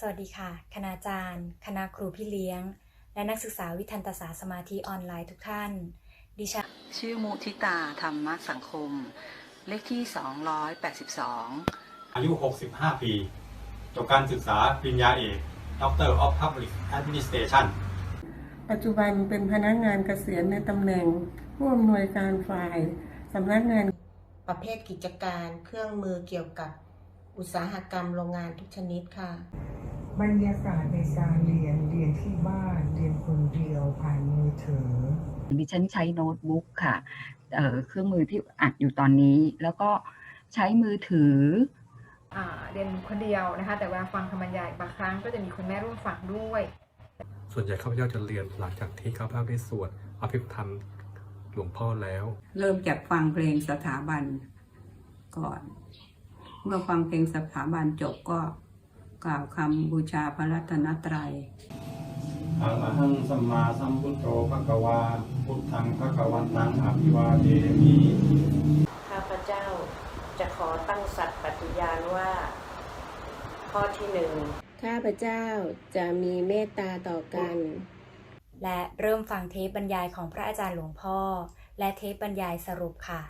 สวัสดีค่ะ คณาจารย์ คณะครูพี่เลี้ยง และนักศึกษาวิทันตศาสตร์สมาธิออนไลน์ทุกท่าน ดิฉัน ชื่อมุทิตา ธรรมสังคม เลขที่ 282 อายุ 65 ปี จบการศึกษาปริญญาเอก Doctor of Public Administration ปัจจุบันเป็นพนักงานเกษียณในตำแหน่ง ผู้อำนวยการฝ่ายสำนักงานประเภทกิจการเครื่องมือเกี่ยวกับ อุตสาหกรรมโรงงานทุกชนิดค่ะ บรรยากาศในการเรียนเรียนที่บ้านเรียนคนเดียวผ่านมือถือดิฉันใช้โน้ตบุ๊กค่ะเอ่อเครื่องมือที่อัดอยู่ตอนนี้ แล้วก็ใช้มือถืออ่าเรียนคนเดียวนะคะ แต่เวลาฟังคำบรรยายบางครั้งก็จะมีคุณแม่ร่วมฟังด้วย ส่วนใหญ่ข้าพเจ้าจะเรียนหลังจากที่ข้าพเจ้าได้สวดอภิธรรมหลวงพ่อแล้ว เริ่มจากฟังเพลงสถาบันก่อน เมื่อฟังเพลงสถาบันจบก็กล่าวคำบูชาพระรัตนตรัยอะระหังสัมมาสัมพุทโธภะคะวา พุทธังภะคะวันตังอภิวาเทมิข้าพเจ้าจะขอตั้งสัตย์ปฏิญาณว่า ข้อที่หนึ่งข้าพเจ้าจะมีเมตตาต่อกัน และเริ่มฟังเทปบรรยายของพระอาจารย์หลวงพ่อ และเทปบรรยายสรุปค่ะ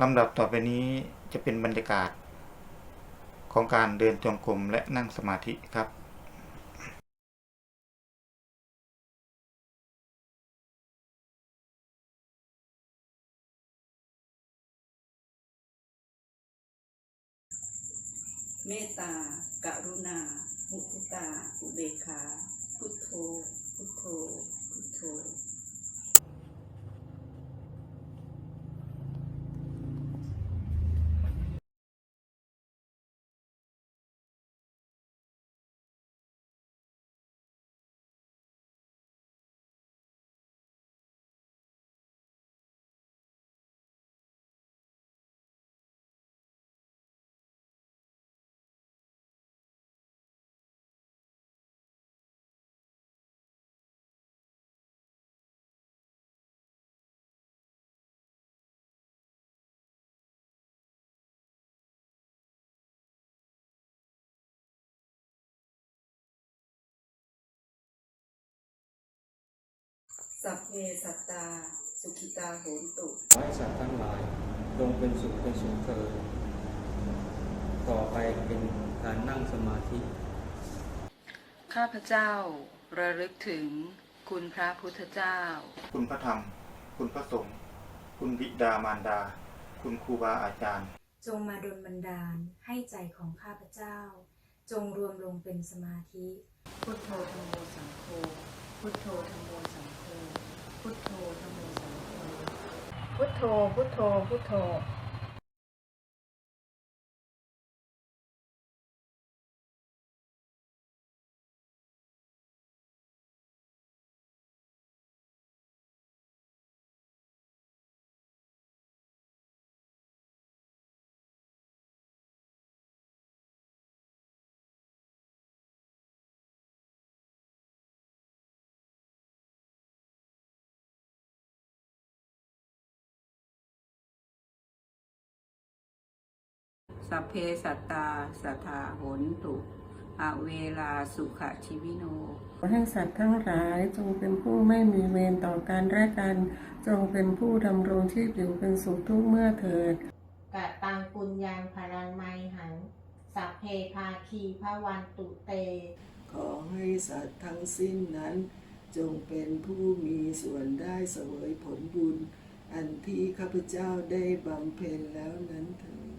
ลำดับต่อไปนี้จะเป็นบรรยากาศ ของการเดินจงกรมและนั่งสมาธิครับเมตตากรุณา มุทิตา อุเบกขา พุทโธ พุทโธ พุทโธ สัพเพสัตตา สุขิตาโหนตุขอให้สัตว์ทั้งหลายจงเป็นสุขเป็นสุขเถิดต่อไปเป็นการนั่งสมาธิ ข้าพเจ้าระลึกถึงคุณพระพุทธเจ้า คุณพระธรรม คุณพระสงฆ์คุณบิดามารดา คุณครูบาอาจารย์ จงมาดลบันดาลให้ใจของข้าพเจ้า จงรวมลงเป็นสมาธิ พุทโธธรรมโมสังโฆพุทโธธรรมโมสังโฆ พุทโธธรรมโมสังโฆ พุท โธพุทโธพุทโธ สัพเพสัตตาสัทธาโหนตุอาเวลาสุขชีวิโน ขอให้สัตว์ทั้งหลายจงเป็นผู้ไม่มีเวรต่อกันและกัน จงเป็นผู้ดำรงชีพอยู่เป็นสุขทุกเมื่อเถิดกะตังปุญญาพลังไมหัง สัพเพภาคีพระวันตุเต ขอให้สัตว์ทั้งสิ้นนั้น จงเป็นผู้มีส่วนได้เสวยผลบุญ อันที่ข้าพเจ้าได้บำเพ็ญแล้วนั้นเถิด